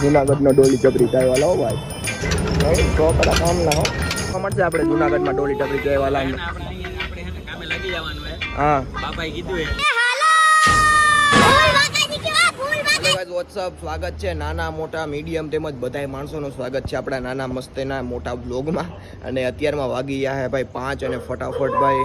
જુનાગઢનો ડોલી ચપરી ચાય વાળો ભાઈ. તો કામ ના હો. મળશે આપણે જુનાગઢમાં ડોલી વાળા આપણે આપણે હે. કામે લાગી જવાનું હે હા બાપાએ કીધું હે વોટ્સઅપ સ્વાગત છે નાના મોટા મીડિયમ તેમજ બધા માણસોનું સ્વાગત છે આપણા નાના મસ્તેના મોટા બ્લોગમાં અને અત્યારમાં વાગી ગયા હે ભાઈ પાંચ અને ફટાફટ ભાઈ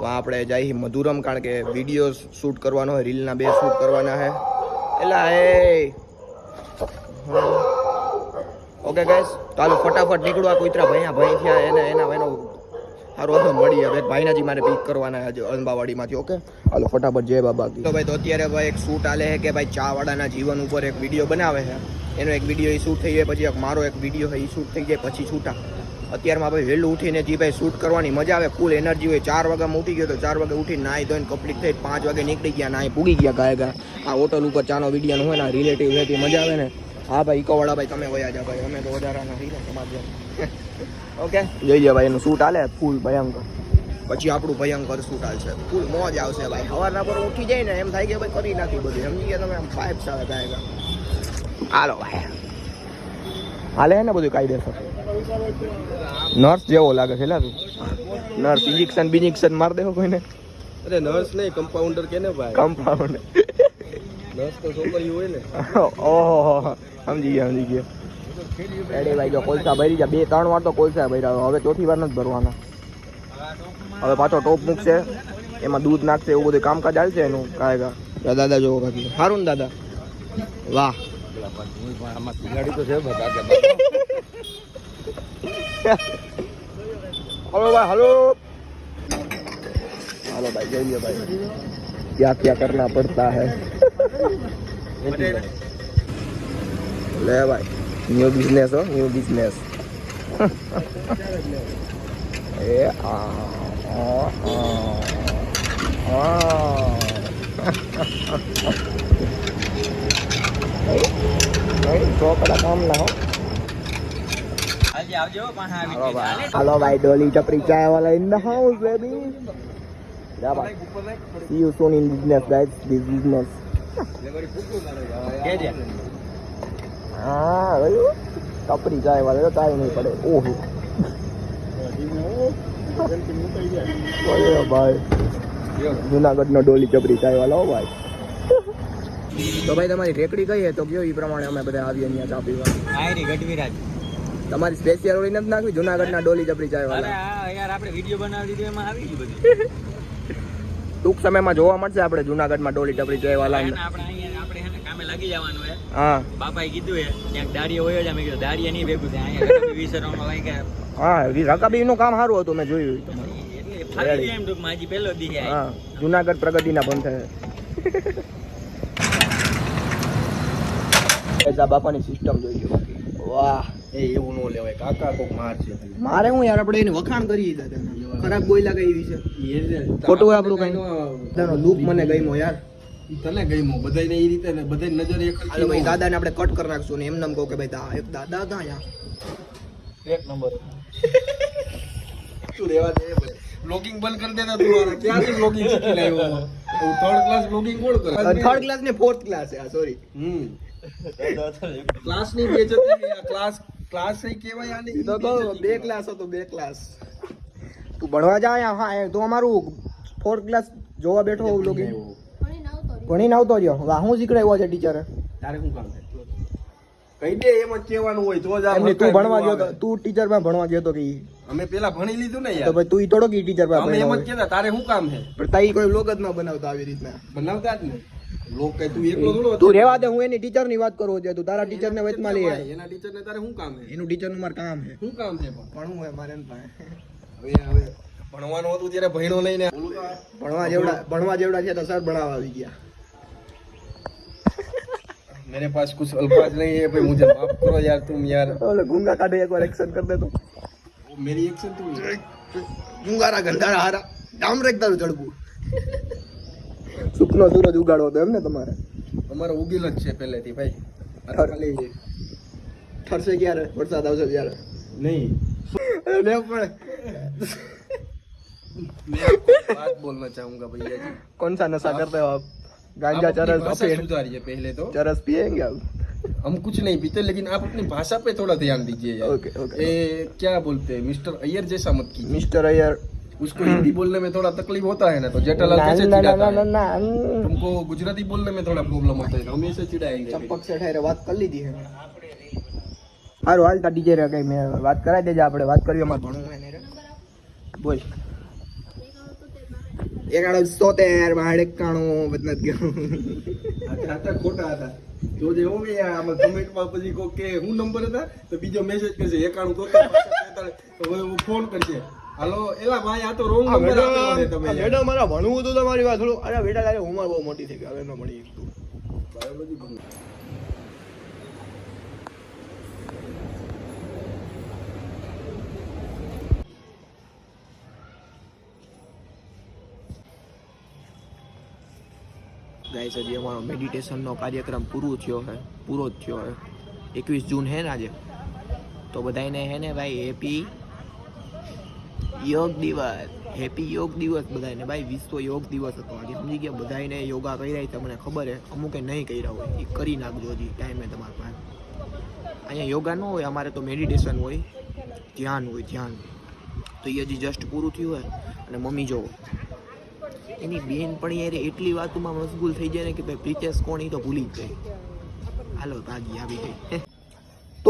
વા આપણે જાય મધુરમ કારણ કે વીડિયો શૂટ કરવાનો હોય રીલના બે શૂટ કરવાના હે. એટલે એ ઓકે ગાઈસ ચાલો ફટાફટ નીકળવા કોઈતરા ભાઈ ભાઈ થયા એને, એના એનો સારું હતો મળી હવે. ભાઈનાજી મારે પીક કરવાના આજે અંબાવાડીમાંથી ઓકે હાલો ફટાફટ જય બાબા તો ભાઈ, તો અત્યારે ભાઈ એક શૂટ આલે છે કે ભાઈ ચાવાડાના જીવન ઉપર એક વીડિયો બનાવે છે. એનો એક વીડિયો એ શૂટ થઈ જાય, પછી એક મારો એક વીડિયો એ શૂટ થઈ જાય, પછી છૂટા. અત્યારમાં ભાઈ વહેલું ઉઠીને જે ભાઈ શૂટ કરવાની મજા આવે ફૂલ એનર્જી હોય. ચાર વાગ્યામાં ઉઠી ગયો તો ચાર વાગે ઉઠીને નાહી ધોઈને કમ્પ્લીટ થઈ પાંચ વાગે નીકળી ગયા, નાહી પૂગી ગયા ગાય ગયા. આ હોટલ ઉપર ચાનો વીડિયો હોય ને રિલેટિવ રહેતી મજા આવે ને. હા ભાઈ ઇકોવાળા ભાઈ તમે વયા જા ભાઈ. અમે તો વધારાના રહીને તમારે જેમ. ઓકે? જાય ભાઈ એનું શૂટ હાલે? ફૂલ ભયંકર. પછી આપણું ભયંકર શૂટ હાલશે. ફૂલ મોજ આવશે ભાઈ. સવારના પર ઉઠી જાય ને એમ થાય કે ભાઈ કરી નાખી બધું. સમજી ગયા તમે આમ ફાઇવ આવે થાય હાલો ભાઈ. હાલે ને બધું કાયદેસર? નર્સ જેવો લાગે છે તું. નર્સ ઇન્જેક્શન બિન્જેક્શન માર દેવો કોઈને. અરે નર્સ નહીં કમ્પાઉન્ડર કે ને ભાઈ? કમ્પાઉન્ડ નર્સ તો છોકરી હોય ને ઓહો સમજી ગયા સમજી ગયા. એડે ભાઈ જો કોલસા ભરી ગયા. બે ત્રણ વાર તો કોલસા ભર્યા હવે ચોથી વાર નથી ભરવાના. હવે પાછો ટોપ મૂકશે. એમાં દૂધ નાખશે એવું બધું કામકાજ હાલશે એનું કાય કા દાદા જોવો કાકી સારું ને દાદા? વાહ. હલો ભાઈ હલો. હલો ભાઈ જઈએ ભાઈ. ક્યાં ક્યાં કરના પડતા હે? લે ભાઈ ન્યુ બિઝનેસ હો ન્યુ બિઝનેસ એ કામ ના હો હાલો ભાઈ ડોલી ચપરી ચાય વાળા in the house baby Yeah, but see you soon in business, guys. This business. હા રહ્યું કપરી ચાય વાળા તો ચાય નહીં પડે. ઓહો. બોલો ભાઈ. જુનાગઢનો ડોલી ચપરી ચાય વાળો ભાઈ. તો ભાઈ તમારી રેકડી કઈ તો કયો એ પ્રમાણે અમે બધા આવીએ અહીંયા ચા પીવા. આયરી ગઢવીરાજ. તમારી સ્પેશિયલ ઓળી નથી નાખવી? જુનાગઢના ડોલી ચપરી ચાય વાળા યાર આપણે વીડિયો બનાવી દીધો એમાં આવી ગયું બધું. ટૂંક સમયમાં જોવા મળશે આપણે જુનાગઢમાં ડોલી ટપરી ચાય વાળા આપણે કામે લાગી જવાનું હે હા. બાપાએ કીધું હે ક્યાંક દાડીએ હોય જ અમે કીધું દાડીએ નહીં ભેગું થાય અહીંયા વિસરવામાં હોય કે હા રકાબીનું કામ સારું હતું મેં જોયું ફાવી એમ ટૂંકમાં હજી પહેલો દી હા જુનાગઢ પ્રગતિના પંથે એસા બાપાની સિસ્ટમ જોઈ ગયો વાહ. એ એવું ન લેવાય. કાકા કોક માર છે. મારે હું યાર આપણે એને વખાણ કરી દીધા તેના. ખરાબ બોલ્યા કઈ વિશે ખોટું હોય આપણું કઈ? તારો લુક મને ગમ્યો યાર. તને ગમ્યું. બધાને એ રીતે ને બધાની નજર એક હાલો ભાઈ દાદાને આપણે કટ કરી નાખશું ને એમ નામ કહું કે ભાઈ દા એક દાદા દા યાર. એક નંબર. તું રેવા દે લોગિંગ બંધ કરી દેતા તું મારા. ક્યાંથી લોગિંગ શીખી લાવ્યો થર્ડ ક્લાસ લોગિંગ કોણ કરે? થર્ડ ક્લાસ ને ફોર્થ ક્લાસ આ સોરી હમ. ક્લાસની જતી ક્લાસ ક્લાસ એ કહેવાય આની તો તો બે ક્લાસ હતો બે ક્લાસ તું ભણવા જાય હા એ તું અમારું ફોર્થ ક્લાસ જોવા બેઠો હોઉં લોકો ભણીને આવતો રહ્યો. વાહ હું શીખડાવ્યો છે ટીચરે તારે શું કામ છે? કહી દે એમ જ કહેવાનું હોય. તો જ એમની તું ભણવા ગયો તું ટીચરમાં ભણવા ગયો તો કે અમે પેલા ભણી લીધું ને તો ભાઈ તું ઈ થોડો કે ટીચરમાં અમે એમ જ કહેતા તારે શું કામ છે? પણ તાઈ કોઈ લોક જ ન બનાવતા આવી રીતના. બનાવતા જ ને લોક કઈ તું એકલો થોડો હતો. તું રેવા દે હું એની ટીચર ની વાત કરું છું તું તારા ટીચર ને વચમાં લઈ આય. એના ટીચર ને તારે શું કામ છે એનું ટીચર નું મારે કામ છે શું કામ છે પણ ભણવું હોય મારે એમ પાસે હવે હવે ભણવાનું હતું ત્યારે ભણ્યો લઈને બોલું તો ભણવા જેવડા ભણવા જેવડા છે તો સર ભણાવવા આવી ગયા मेरे पास कुछ अल्फाज नहीं है भाई मुझे माफ करो यार तुम यार ઓલે ગુંગા કાઢે એકવાર એક્શન કરી દે તો वो मेरी एक्शन तुम ગુંગારા ગંધારા હારા ડામ રેક તારું ચડવું સુખનો સૂરજ ઉગાડવો તો એમ ને તમારે તમારો ઉગીલ જ છે પહેલેથી ભાઈ આ ઠર- ખાલી ઠરશે ક્યારે વરસાદ આવશે ત્યારે नहीं ને પણ मैं आपको एक बात बोलना चाहूंगा भैया जी कौन सा नशा करते हो आप गांजा आप अपनी चरस भाषा अफीम सुधारिए पहले तो चरस पिएंगे आप हम कुछ नहीं पीते लेकिन आप अपनी भाषा पे थोड़ा ध्यान दीजिए यार ओके ओके ये क्या बोलते हैं मिस्टर अय्यर जैसा मत कीजिए મિસ્ટર અયર उसको हिंदी बोलने में थोड़ा तकलीफ होता है ना तो जेठालाल कैसे चिढ़ाता है तुमको गुजराती बोलने में थोड़ा प्रॉब्लम होता है तो हम ऐसे चिढ़ाएंगे ચંપક શેઠ હારે વાત કરી લીધી છે સારું હાલ તા ડીજે રે કઈ મેં વાત કરાવી દેજે આપણે વાત કરીએ અમારે ભણવું એને રે બોલ એકાણું સોતેર બાર એકાણું બદનાથ ગયું હતા હતા ખોટા હતા જો જે હોય યાર આમાં કમેન્ટમાં પછી કોઈ કે હું નંબર હતા તો બીજો મેસેજ કરશે એકાણું તો ફોન કરશે હાલો એલા ભાઈ આ તો રોંગ નંબર આપેલો છે તમે બેટા મારા ભણવું હતું તમારી વાત થોડું અરે બેટા તારી ઉંમર બહુ મોટી થઈ ગઈ હવે ન મળી ભણવું. ગાઈસ હજી અમારો મેડિટેશનનો કાર્યક્રમ પૂરો થયો છે પૂરો જ થયો છે એકવીસ જૂન હે ને આજે? તો બધાને હે ને ભાઈ હેપી યોગ દિવસ. હેપી યોગ દિવસ બધાને ભાઈ, વિશ્વ યોગ દિવસ હતો. આજે સમજી ગયા બધાને યોગા કરી રહ્યા છે. તમને ખબર છે, અમુકે નહીં કર્યા હોય. એ કરી નાખજો હજી ટાઈમે તમારા પાસે. અહીંયા યોગા ન હોય, અમારે તો મેડિટેશન હોય. ધ્યાન હોય, ધ્યાન. તો એ હજી જસ્ટ પૂરું થયું હોય. અને મમ્મી જોવો. એની બેન પણ યાર એટલી વાતોમાં મશગુલ થઈ જાય ને કે ભાઈ, પ્રિતેશ કોણ એ તો ભૂલી જ જાય. હાલો તાજી આવી ગઈ.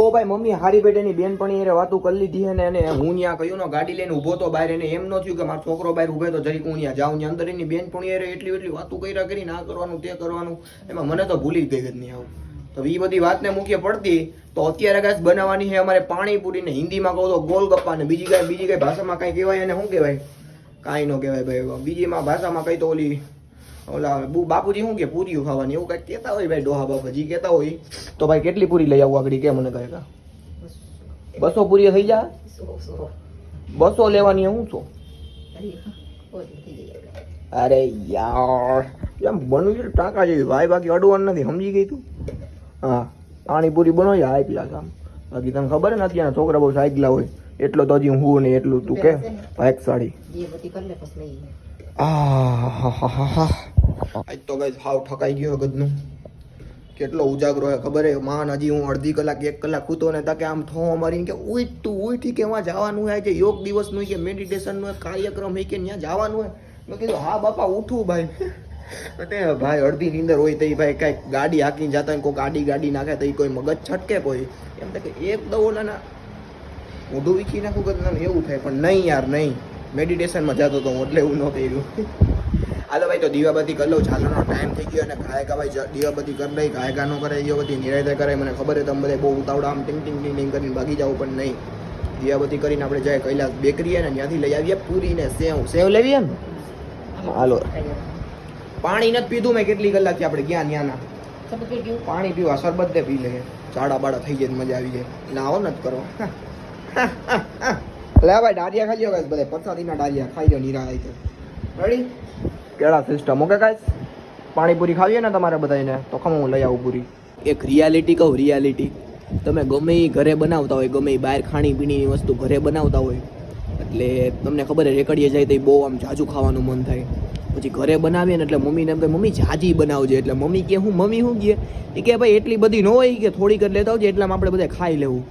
તો ભાઈ મમ્મી હારી બેટેની બેન પણ એને વાતો કરી લીધી ને એને હું ત્યાં કહ્યું ને ગાડી લઈને ઊભો તો બહાર એને એમ ન થયું કે મારો છોકરો બહાર ઊભે તો જરીક હું ત્યાં જાઉં. ત્યાં અંદર એની બેન પણ યાર એટલી એટલી વાતો કર્યા કરી, ના કરવાનું, તે કરવાનું. એમાં મને તો ભૂલી જ ગઈ જ નહીં આવું. તો એ બધી વાતને મૂકીએ પડતી, તો અત્યારે કાંઈ બનાવવાની છે અમારે પાણીપુરી ને હિન્દીમાં કહું તો ગોલગપ્પા ને બીજી કાંઈ બીજી કાંઈ ભાષામાં કાંઈ કહેવાય એને શું કહેવાય? કાંઈ ન કહેવાય ભાઈ. બીજીમાં ભાષામાં કંઈ તો ઓલી ઓલા બાપુજી શું કે પૂરીઓ ખાવાની એવું કંઈક કહેતા હોય ભાઈ ડોહા બાપાજી કહેતા હોય. તો ભાઈ કેટલી પૂરી લઈ આવું આગળ કે મને કહે? બસો પૂરી થઈ જા બસો લેવાની હું છું અરે યાર એમ બનવું છે ટાંકા જેવી ભાઈ બાકી અડવાનું નથી સમજી ગઈ તું? હા પાણીપુરી બનાવી હાઈ પેલા આમ. બાકી તને ખબર ને અત્યારના છોકરા બહુ સાયકલા હોય. એટલો તો હજી હું ને એટલું તું કે ભાઈ સાડી. આહાહાહા. આજ તો ગાઈસ હાવ ઠકાઈ ગયો ગદનું. કેટલો ઉજાગરો હે ખબર હે માન હજી હું અડધી કલાક, એક કલાક કૂતો ને તકે આમ થો મારીને કે ઉઠતું, ઉઠી કે એમાં જવાનું હોય કે યોગ દિવસનું કે મેડિટેશનનો કાર્યક્રમ હે કે ત્યાં જવાનું હોય. મેં કીધું, હા બાપા, ઉઠું ભાઈ. તે ભાઈ, અડધી નીંદર હોય તઈ ભાઈ કાંઈક ગાડી હાંકીને જતા હોય કોઈ ગાડી ગાડી નાખે તો કોઈ મગજ છટકે કોઈ. એમ તો કે એક દવોલાના ઊંધું વીખી નાખું કે એવું થાય. પણ નહીં યાર, નહીં. મેડિટેશનમાં જતો હતો એટલે એવું ન કર્યું. હાલો ભાઈ તો દીવાબત્તી કરી લઉં. ચાલવાનો ટાઈમ થઈ ગયો અને ગાયકા ભાઈ દીવાબત્તી કરી લઈ. ગાયકા ન કરે દીવાબત્તી નિરાયતા કરે મને ખબર છે તમે બધા બહુ ઉતાવળા આમ ટીંગ ટીંગ ટીંગ કરીને ભાગી જાવ પણ નહીં. દીવાબત્તી કરીને આપણે જાય કૈલાસ બેકરી ને ત્યાંથી લઈ આવીએ પૂરી ને સેવ. સેવ લેવી એમ? હાલો. પાણી નથી પીધું મેં કેટલી કલાકથી આપણે ગયા ત્યાંના. પાણી પીવા શરબત ને પી લઈએ ચાડા બાડા થઈ જાય મજા આવી જાય. નાવો નથી કરો. લે ભાઈ ડારિયા ખાઈ લ્યો બધા પચાતીના ડારિયા ખાઈ લો નીરા આવી રેડી કેળા સિસ્ટમ ઓકે ગાઈસ પાણીપુરી ખાવીએ ને તમારે બધાને તો ખમ હું લઈ આવું પૂરી. એક રિયાલિટી કહું રિયાલિટી તમે ગમે એ ઘરે બનાવતા હોય, ગમે એ બહાર ખાણી પીણીની વસ્તુ ઘરે બનાવતા હોય, એટલે તમને ખબર છે રેકડીએ જાય તો બહુ આમ જાજુ ખાવાનું મન થાય. પછી ઘરે બનાવીએ ને એટલે મમ્મીને એમ કે મમ્મી, જાજી બનાવજે. એટલે મમ્મી કે, હું મમ્મી શું કહે કે, ભાઈ, એટલી બધી ન હોય કે, થોડીક જ લેતા આવજે, એટલામાં આપણે બધા ખાઈ લેવું.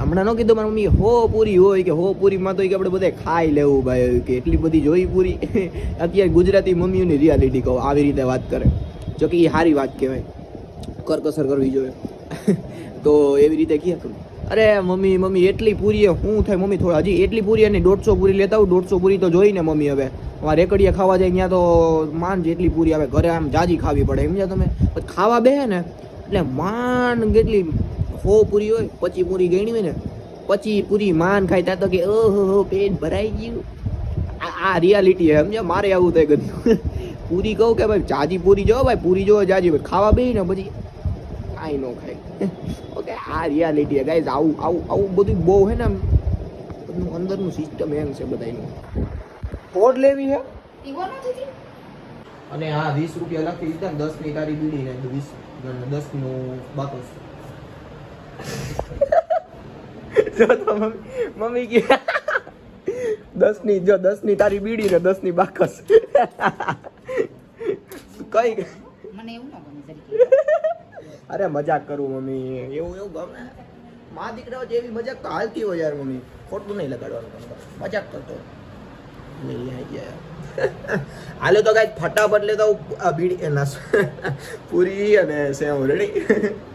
હમણાં ન કીધું મારી મમ્મી હો, પૂરી હોય કે હો, પૂરીમાં તો કે આપણે બધા ખાઈ લેવું ભાઈ કે એટલી બધી જોઈ પૂરી. અત્યારે ગુજરાતી મમ્મીઓની રિયાલિટી કહો, આવી રીતે વાત કરે. જો કે એ સારી વાત કહેવાય. કરકસર કરવી જોઈએ. તો એવી રીતે ક્યાં કરું અરે, મમ્મી મમ્મી, એટલી પૂરી હું થાય? મમ્મી, થોડા હજી એટલી પૂરી અને દોઢસો પૂરી લેતા આવું, દોઢસો પૂરી તો જોઈને મમ્મી હવે. અમારે રેકડીએ ખાવા જાય ત્યાં તો માન જેટલી પૂરી આવે, ઘરે આમ જાજી ખાવી પડે, સમજ્યા તમે? ખાવા બે ને, એટલે માન કેટલી હો પૂરી હોય પછી પૂરી ગણી હોય ને પછી પૂરી માન ખાય ત્યાં તો કે ઓહો પેટ ભરાઈ ગયું. આ આ રિયાલિટી હે સમજ્યા? મારે આવું થાય ગયું પૂરી કહું કે ભાઈ જાજી પૂરી જો ભાઈ પૂરી જો જાજી ખાવા બે ને પછી કાંઈ ન ખાય. ઓકે આ રિયાલિટી હે ગાઈઝ આવું આવું આવું બધું બહુ હે ને આમ બધું અંદરનું સિસ્ટમ એમ છે બધાનું કોડ લેવી હે અને હા વીસ રૂપિયા લખી દીધા દસની તારી બીડી ને વીસ દસનું બાકસ જો તો મમ્મી મમ્મી કે દસની જો દસની તારી બીડી ને દસની બાકસ. કઈ? મને એવું અરે મજાક કરું મમ્મી એવું એવું ગમે. મા દીકરાઓ જેવી મજાક તો હાલતી હોય યાર મમ્મી. ખોટું નહીં લગાડવાનું મજાક કરતો. હાલો તો કાંઈ ફટાફટ લેતો બીડી ના પૂરી અને સેવ રેડી